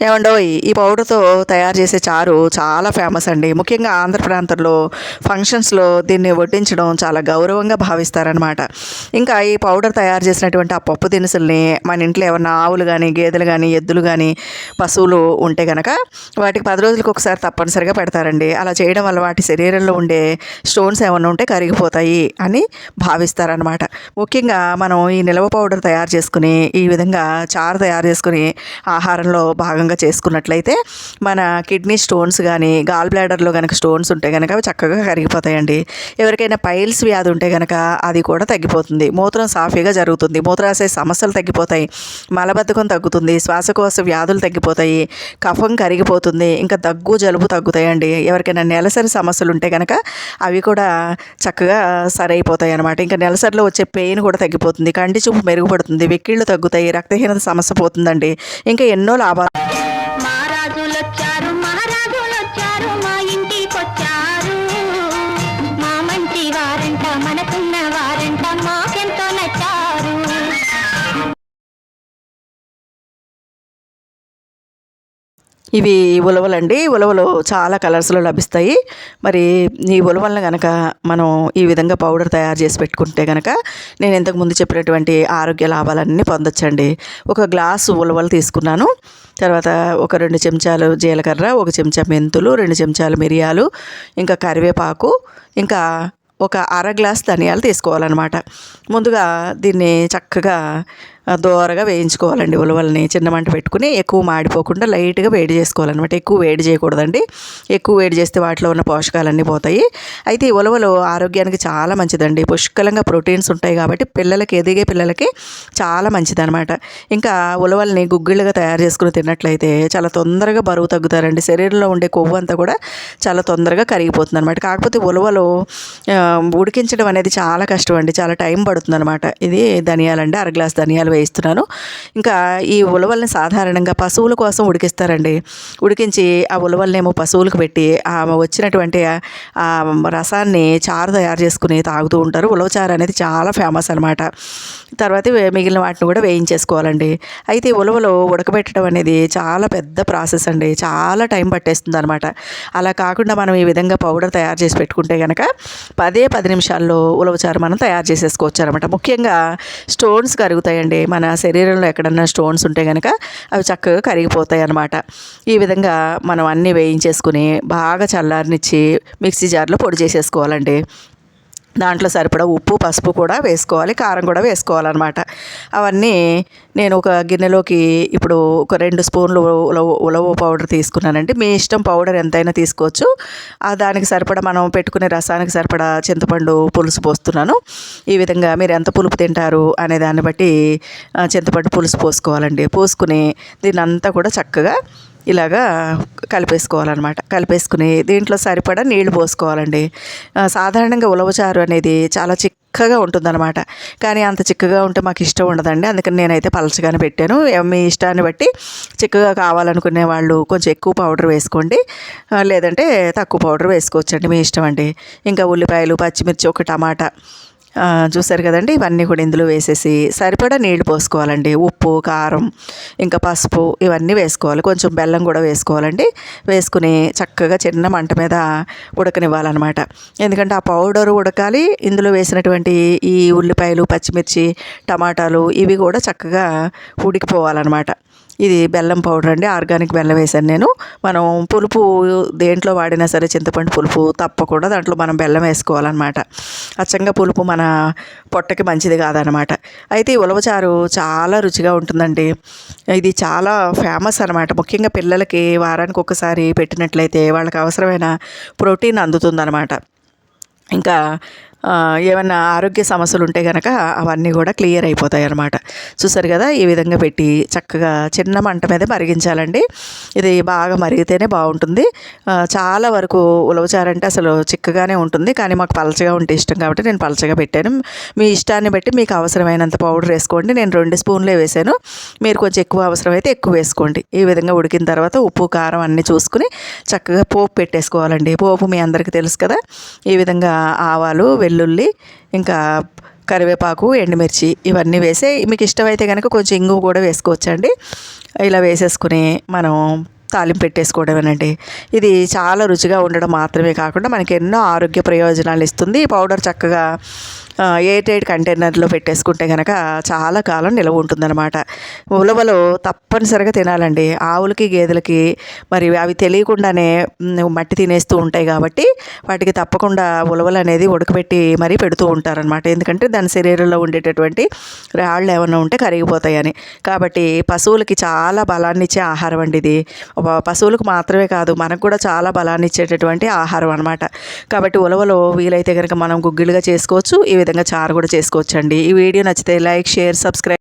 ఏమండో ఈ పౌడర్తో తయారు చేసే చారు చాలా ఫేమస్ అండి. ముఖ్యంగా ఆంధ్ర ప్రాంతంలో ఫంక్షన్స్లో దీన్ని వడ్డించడం చాలా గౌరవంగా భావిస్తారనమాట ఇంకా ఈ పౌడర్ తయారు చేసినటువంటి ఆ పప్పు దినుసుల్ని మన ఇంట్లో ఏమన్నా ఆవులు కానీ గేదెలు కానీ ఎద్దులు కానీ పశువులు ఉంటే కనుక వాటికి పది రోజులకు ఒకసారి తప్పనిసరిగా పెడతారండి. అలా చేయడం వల్ల వాటి శరీరంలో ఉండే స్టోన్స్ ఏమన్నా ఉంటే కరిగిపోతాయి అని భావిస్తారనమాట ముఖ్యంగా మనం ఈ నిలవ పౌడర్ తయారు చేసుకుని ఈ విధంగా చారు తయారు చేసుకుని ఆహారంలో భాగంగా చేసుకున్నట్లయితే మన కిడ్నీ స్టోన్స్ కానీ గాల్ బ్లాడర్లో కనుక స్టోన్స్ ఉంటే కనుక అవి చక్కగా కరిగిపోతాయండి. ఎవరికైనా పైల్స్ వ్యాధి ఉంటే కనుక అది కూడా తగ్గిపోతుంది. మూత్రం సాఫీగా జరుగుతుంది. మూత్రాశయ సమస్యలు తగ్గిపోతాయి. మలబద్ధకం తగ్గుతుంది. శ్వాసకోశ వ్యాధులు తగ్గిపోతాయి. కఫం కరిగిపోతుంది. ఇంకా దగ్గు జలుబు తగ్గుతాయండి. ఎవరికైనా నెలసరి సమస్యలు ఉంటే కనుక అవి కూడా చక్కగా సరైపోతాయి అనమాట ఇంకా నెలసరిలో వచ్చే పెయిన్ కూడా తగ్గిపోతుంది. కంటి చూపు మెరుగుపడుతుంది. వెక్కిళ్ళు తగ్గుతాయి. రక్తహీనత సమస్య పోతుందండి. ఇంకా ఎన్నో లాభాలు ఇవి ఉలవలండి. ఉలవలు చాలా కలర్స్లో లభిస్తాయి. మరి ఈ ఉలవలను కనుక మనం ఈ విధంగా పౌడర్ తయారు చేసి పెట్టుకుంటే కనుక నేను ఇంతకు ముందు చెప్పినటువంటి ఆరోగ్య లాభాలన్నీ పొందొచ్చండి. ఒక గ్లాసు ఉలవలు తీసుకున్నాను. తర్వాత ఒక రెండు చెంచాలు జీలకర్ర ఒక చెంచా మెంతులు రెండు చెంచాలు మిరియాలు ఇంకా కరివేపాకు ఇంకా ఒక అర గ్లాస్ ధనియాలు తీసుకోవాలన్నమాట. ముందుగా దీన్ని చక్కగా దోరగా వేయించుకోవాలండి ఉలవల్ని. చిన్న మంట పెట్టుకుని ఎక్కువ మాడిపోకుండా లైట్గా వేడి చేసుకోవాలన్నమాట. ఎక్కువ వేడి చేయకూడదండి. ఎక్కువ వేడి చేస్తే వాటిలో ఉన్న పోషకాలన్నీ పోతాయి. అయితే ఈ ఉలవలు ఆరోగ్యానికి చాలా మంచిదండి. పుష్కలంగా ప్రోటీన్స్ ఉంటాయి కాబట్టి పిల్లలకి ఎదిగే పిల్లలకి చాలా మంచిదన్నమాట. ఇంకా ఉలవల్ని గుగ్గిళ్ళుగా తయారు చేసుకుని తిన్నట్లయితే చాలా తొందరగా బరువు తగ్గుతారండి. శరీరంలో ఉండే కొవ్వు అంతా కూడా చాలా తొందరగా కరిగిపోతుంది అనమాట కాకపోతే ఉలవలు ఉడికించడం అనేది చాలా కష్టం అండి. చాలా టైం పడుతుంది అనమాట ఇది ధనియాలండి అర గ్లాస్ ధనియాలు వేయిస్తున్నాను. ఇంకా ఈ ఉలవల్ని సాధారణంగా పశువుల కోసం ఉడికిస్తారండి. ఉడికించి ఆ ఉలవల్నేమో పశువులకు పెట్టి ఆ వచ్చినటువంటి రసాన్ని చారు తయారు చేసుకుని తాగుతూ ఉంటారు. ఉలవచారు అనేది చాలా ఫేమస్ అనమాట తర్వాత మిగిలిన వాటిని కూడా వేయించేసుకోవాలండి. అయితే ఉలవలు ఉడకబెట్టడం అనేది చాలా పెద్ద ప్రాసెస్ అండి. చాలా టైం పట్టేస్తుంది అనమాట అలా కాకుండా మనం ఈ విధంగా పౌడర్ తయారు చేసి పెట్టుకుంటే కనుక పదే పది నిమిషాల్లో ఉలవచారు మనం తయారు చేసేసుకోవచ్చు అనమాట ముఖ్యంగా స్టోన్స్ కరుగుతాయండి. మన శరీరంలో ఎక్కడన్నా స్టోన్స్ ఉంటే కనుక అవి చక్కగా కరిగిపోతాయి అనమాట ఈ విధంగా మనం అన్నీ వేయించేసుకుని బాగా చల్లారనిచ్చి మిక్సీ జార్లో పొడి చేసేసుకోవాలండి. దాంట్లో సరిపడా ఉప్పు పసుపు కూడా వేసుకోవాలి కారం కూడా వేసుకోవాలన్నమాట. అవన్నీ నేను ఒక గిన్నెలోకి ఇప్పుడు ఒక రెండు స్పూన్లు ఉలవ ఉలవ పౌడర్ తీసుకున్నానండి. మీ ఇష్టం పౌడర్ ఎంతైనా తీసుకోవచ్చు. ఆ దానికి సరిపడా మనం పెట్టుకునే రసానికి సరిపడా చింతపండు పులుసు పోస్తున్నాను. ఈ విధంగా మీరు ఎంత పులుపు తింటారు అనే దాన్ని బట్టి చింతపండు పులుసు పోసుకోవాలండి. పోసుకుని దీన్ని అంతా కూడా చక్కగా ఇలాగా కలిపేసుకోవాలన్నమాట. కలిపేసుకుని దీంట్లో సరిపడా నీళ్ళు పోసుకోవాలండి. సాధారణంగా ఉలవచారు అనేది చాలా చిక్కగా ఉంటుందన్నమాట. కానీ అంత చిక్కగా ఉంటే మాకు ఇష్టం ఉండదండి. అందుకని నేనైతే పలచగానే పెట్టాను. మీ ఇష్టాన్ని బట్టి చిక్కగా కావాలనుకునే వాళ్ళు కొంచెం ఎక్కువ పౌడర్ వేసుకోండి. లేదంటే తక్కువ పౌడర్ వేసుకోవచ్చండి. మీ ఇష్టం అండి. ఇంకా ఉల్లిపాయలు పచ్చిమిర్చి ఒక టమాటా చూసారు కదండి? ఇవన్నీ కూడా ఇందులో వేసేసి సరిపడా నీళ్ళు పోసుకోవాలండి. ఉప్పు కారం ఇంకా పసుపు ఇవన్నీ వేసుకోవాలి. కొంచెం బెల్లం కూడా వేసుకోవాలండి. వేసుకుని చక్కగా చిన్న మంట మీద ఉడకనివ్వాలన్నమాట. ఎందుకంటే ఆ పౌడర్ ఉడకాలి. ఇందులో వేసినటువంటి ఈ ఉల్లిపాయలు పచ్చిమిర్చి టమాటాలు ఇవి కూడా చక్కగా ఉడికిపోవాలన్నమాట. ఇది బెల్లం పౌడర్ అండి. ఆర్గానిక్ బెల్లం వేసాను నేను. మనం పులుపు దేంట్లో వాడినా సరే చింతపండు పులుపు తప్పకుండా దాంట్లో మనం బెల్లం వేసుకోవాలన్నమాట. అచ్చంగా పులుపు మన పొట్టకి మంచిది కాదనమాట అయితే ఈ ఉలవచారు చాలా రుచిగా ఉంటుందండి. ఇది చాలా ఫేమస్ అనమాట ముఖ్యంగా పిల్లలకి వారానికి ఒకసారి పెట్టినట్లయితే వాళ్ళకి అవసరమైన ప్రోటీన్ అందుతుందనమాట ఇంకా ఏమైనా ఆరోగ్య సమస్యలు ఉంటే కనుక అవన్నీ కూడా క్లియర్ అయిపోతాయి అన్నమాట చూసారు కదా ఈ విధంగా పెట్టి చక్కగా చిన్న మంట మీద మరిగించాలండి. ఇది బాగా మరిగితేనే బాగుంటుంది. చాలా వరకు ఉలవచారంటే అసలు చిక్కగానే ఉంటుంది. కానీ మాకు పలచగా ఉంటే ఇష్టం కాబట్టి నేను పలచగా పెట్టాను. మీ ఇష్టాన్ని బట్టి మీకు అవసరమైనంత పౌడర్ వేసుకోండి. నేను రెండు స్పూన్లే వేసాను. మీరు కొంచెం ఎక్కువ అవసరమైతే ఎక్కువ వేసుకోండి. ఈ విధంగా ఉడికిన తర్వాత ఉప్పు కారం అన్నీ చూసుకుని చక్కగా పోపు పెట్టేసుకోవాలండి. పోపు మీ అందరికీ తెలుసు కదా ఈ విధంగా ఆవాలు వెల్లుల్లి ఇంకా కరివేపాకు ఎండుమిర్చి ఇవన్నీ వేసి మీకు ఇష్టమైతే కనుక కొంచెం ఇంగువ కూడా వేసుకోవచ్చండి. ఇలా వేసేసుకుని మనం తాలింపు పెట్టేసుకోవడమేనండి. ఇది చాలా రుచిగా ఉండడం మాత్రమే కాకుండా మనకి ఎన్నో ఆరోగ్య ప్రయోజనాలు ఇస్తుంది. ఈ పౌడర్ చక్కగా ఎయిట్ ఎయిట్ కంటైనర్లో పెట్టేసుకుంటే కనుక చాలా కాలం నిలవ ఉంటుందన్నమాట. ఉలవలు తప్పనిసరిగా తినాలండి. ఆవులకి గేదెలకి మరి అవి తెలియకుండానే మట్టి తినేస్తూ ఉంటాయి కాబట్టి వాటికి తప్పకుండా ఉలవలు అనేది ఉడకబెట్టి మరీ పెడుతూ ఉంటారనమాట ఎందుకంటే దాని శరీరంలో ఉండేటటువంటి రాళ్ళు ఏమైనా ఉంటే కరిగిపోతాయని. కాబట్టి పశువులకి చాలా బలాన్ని ఇచ్చే ఆహారం అండి ఇది. పశువులకు మాత్రమే కాదు మనకు కూడా చాలా బలాన్ని ఇచ్చేటటువంటి ఆహారం అనమాట కాబట్టి ఉలవలో వీలైతే కనుక మనం గుగ్గిలుగా చేసుకోవచ్చు ఈ విధంగా చారు కూడా చేసుకోవచ్చండి. ఈ వీడియో నచ్చితే లైక్ షేర్ సబ్స్క్రైబ్